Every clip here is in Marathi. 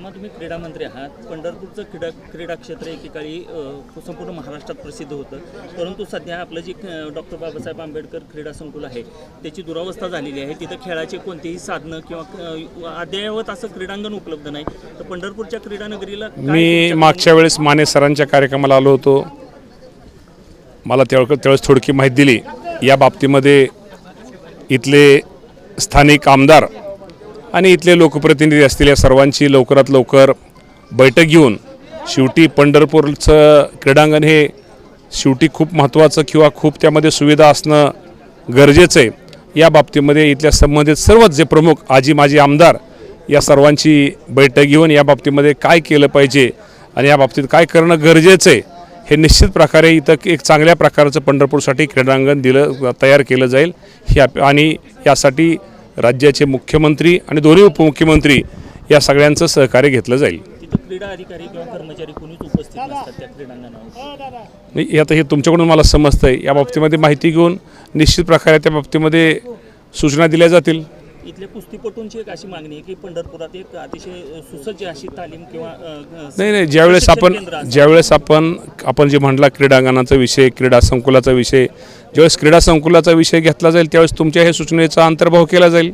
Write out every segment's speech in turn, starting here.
मामा तुम्ही क्रीडा मंत्री आहात. पंढरपूरचं क्रीडा क्रीडा क्षेत्र एकेकाळी संपूर्ण महाराष्ट्रात प्रसिद्ध होतं. परंतु सध्या आपलं जे डॉक्टर बाबासाहेब आंबेडकर क्रीडा संकुल आहे त्याची दुरावस्था झालेली आहे. तिथं खेळाचे कोणतेही साधनं किंवा अद्ययावत असं क्रीडांगण उपलब्ध नाही. तर पंढरपूरच्या क्रीडा नगरीला काय मी मागच्या वेळेस माने सरांच्या कार्यक्रमाला आलो होतो. मला त्या त्यावेळेस थोडकी माहिती दिली. या बाबतीमध्ये इथले स्थानिक आमदार आणि इथले लोकप्रतिनिधी असतील या सर्वांची लवकरात लवकर बैठक घेऊन शेवटी पंढरपूरचं क्रीडांगण हे शेवटी खूप महत्त्वाचं किंवा खूप त्यामध्ये सुविधा असणं गरजेचं आहे. या बाबतीमध्ये इथल्या संबंधित सर्वच जे प्रमुख आजी माजी आमदार या सर्वांची बैठक घेऊन या बाबतीमध्ये काय केलं पाहिजे आणि या बाबतीत काय करणं गरजेचं आहे हे निश्चित प्रकारे इथं एक चांगल्या प्रकारचं पंढरपूरसाठी क्रीडांगण दिलं तयार केलं जाईल. ही आणि यासाठी राज्याचे मुख्यमंत्री आणि दोन्ही उपमुख्यमंत्री या सगळ्यांचं सहकार्य घेतलं जाईल. क्रीडा अधिकारी किंवा कर्मचारी कोणीच उपस्थित नसतात त्या क्रीडांगणावर? नाही, आता हे तुमच्याकडून मला समजतं आहे या बाबतीमध्ये माहिती घेऊन निश्चित प्रकारे त्या बाबतीमध्ये सूचना दिल्या जातील. इथल्या कुस्तीपटूंची एक अशी मागणी आहे की पंढरपुरात एक अतिशय सुसज्ज अशी तालीम किंवा नाही नाही ज्यावेळेस आपण. ज्यावेळेस आपण आपण जे म्हटला क्रीडांगणाचा विषय क्रीडा संकुलाचा विषय ज्यावेळेस क्रीडा संकुलाचा विषय घेतला जाईल त्यावेळेस तुमच्या हे सूचनेचा अंतर्भाव केला जाईल.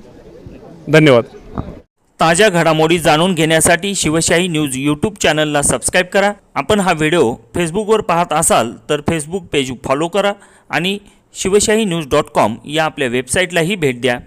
धन्यवाद. ताज्या घडामोडी जाणून घेण्यासाठी शिवशाही न्यूज यूट्यूब चॅनलला सबस्क्राईब करा. आपण हा व्हिडिओ फेसबुकवर पाहत असाल तर फेसबुक पेज फॉलो करा आणि शिवशाही न्यूज डॉट कॉम या आपल्या वेबसाईटलाही भेट द्या.